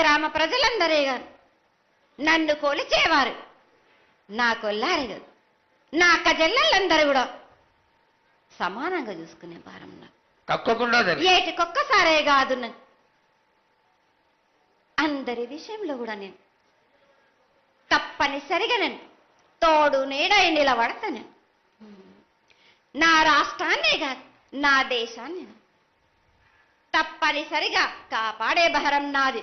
గ్రామ ప్రజలందరే గారు. నన్ను కొలిచేవారు. నా కొల్లారి నా కజల్లలందరూ కూడా. సమానంగా చూసుకునే భారం నాకు. తల్లి ఏటికొక్కసారే కాదు నన్ను. అందరి విషయంలో కూడా నేను తప్పనిసరిగా నేను తోడు నీడై నిలబడతా నేను నా రాష్ట్రాన్నే కాదు నా దేశాన్ని తప్పనిసరిగా కాపాడే భారం నాది.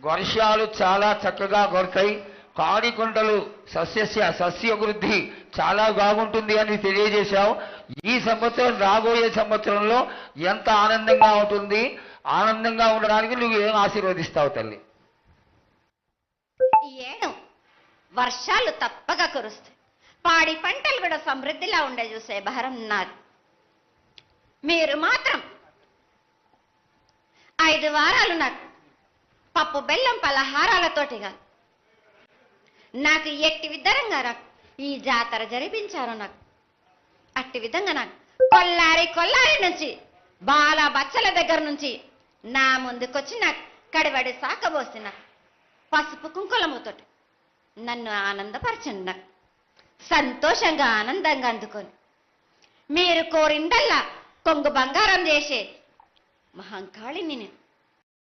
వర్షాలు చాలా చక్కగా కొడతాయి. కాడికొండలు సస్యస్య సస్యవృద్ధి చాలా బాగుంటుంది అని తెలియజేశావు. ఈ సంవత్సరం రాబోయే సంవత్సరంలో ఎంత ఆనందంగా ఉంటుంది. ఆనందంగా ఉండడానికి నువ్వు ఏం ఆశీర్వదిస్తావు తల్లి? ఏను వర్షాలు తప్పగా కురుస్తాయి. పాడి పంటలు కూడా సమృద్ధిలా ఉండే చూసే భారం నాది. మీరు మాత్రం ఐదు వారాలు నాకు పప్పు బెల్లం పలహారాలతోటి కాదు. నాకు ఎట్టి విధంగా నాకు ఈ జాతర జరిపించారు నాకు. అట్టి విధంగా నాకు. కొల్లారి కొల్లారి నుంచి బాల బచ్చల దగ్గర నుంచి నా ముందుకొచ్చి నాకు కడివడి సాకబోసి నాకు పసుపు కుంకులముతోటి నన్ను ఆనందపరచండి నాకు. సంతోషంగా ఆనందంగా అందుకొని. మీరు కోరిందల్లా కొంగు బంగారం చేసే మహంకాళిని నేను.